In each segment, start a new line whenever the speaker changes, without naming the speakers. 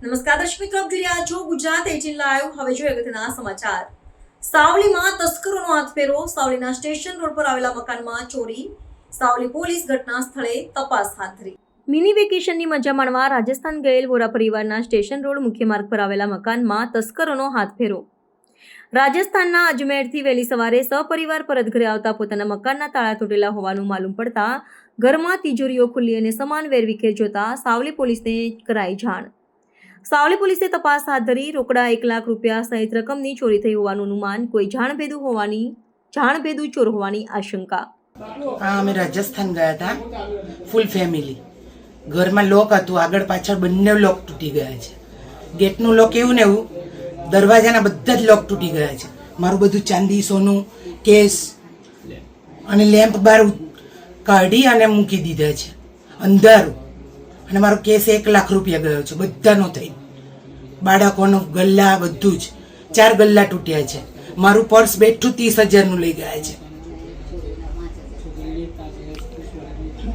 નમસ્કાર, દર્શક મિત્રો, આપ જોઈ રહ્યા છો ગુજરાત એટીન લાઈવ હવે જોઈએ અગત્યના સમાચાર. સાવલીમાં તસ્કરોનો હાથફેરો સાવલીના સ્ટેશન રોડ પર આવેલા મકાનમાં ચોરી. સાવલી પોલીસ ઘટના સ્થળે તપાસ હાથ ધરી. મિની વેકેશનની મજા માણવા રાજસ્થાન ગયેલ વોરા પરિવારના સ્ટેશન રોડ મુખ્ય માર્ગ પર આવેલા મકાનમાં તસ્કરોનો હાથફેરો રાજસ્થાનના અજમેરથી વહેલી સવારે સપરિવાર પરત ઘરે આવતા પોતાના મકાનના તાળા તૂટેલા હોવાનું માલુમ પડતા ઘરમાં તિજોરીઓ ખુલ્લી અને સમાન વેરવિખેર જોતા સાવલી પોલીસને કરાઈ જાણ. સાવલી પોલીસે તપાસ હાથ ધરી રોકડા એક લાખ રૂપિયા સહિત રકમની ચોરી થઈ હોવાનું અનુમાન કોઈ જાણભેદું હોવાની, જાણભેદું ચોર હોવાની આશંકા.
હા, અમે રાજસ્થાન ગયા હતા ફૂલ ફેમિલી ઘરમાં લોક હતું, આગળ પાછળ બંને લોક તૂટી ગયા છે. ગેટનું લોક એવું ને એવું, દરવાજાના બધા જ લોક તૂટી ગયા છે. મારું બધું ચાંદી, સોનું, કેસ અને લેમ્પ બહાર કાઢી અને મૂકી દીધા છે. અંધારું. અને મારો કેસ એક લાખ રૂપિયા ગયો છે બધાનો થઈ. બાળકોનો ગલ્લા બધું જ. ચાર ગલ્લા તૂટ્યા છે. મારું પર્સ બેઠું ત્રીસ હજારનું લઈ ગયા છે.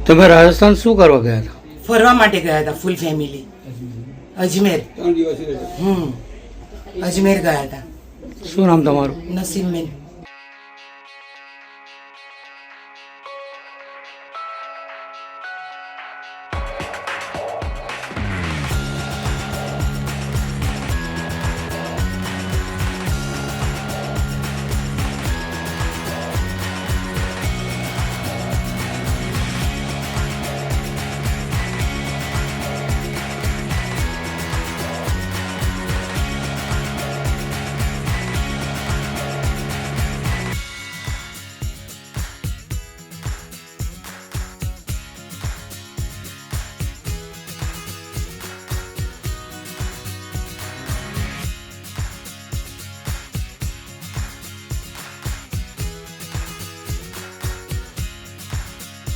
તમે રાજસ્થાન શું કરવા ગયા હતા?
ફરવા માટે ગયા હતા ફૂલ ફેમિલી અજમેર. હમ. અજમેર ગયા હતા.
શું નામ તમારું?
નસીમબેન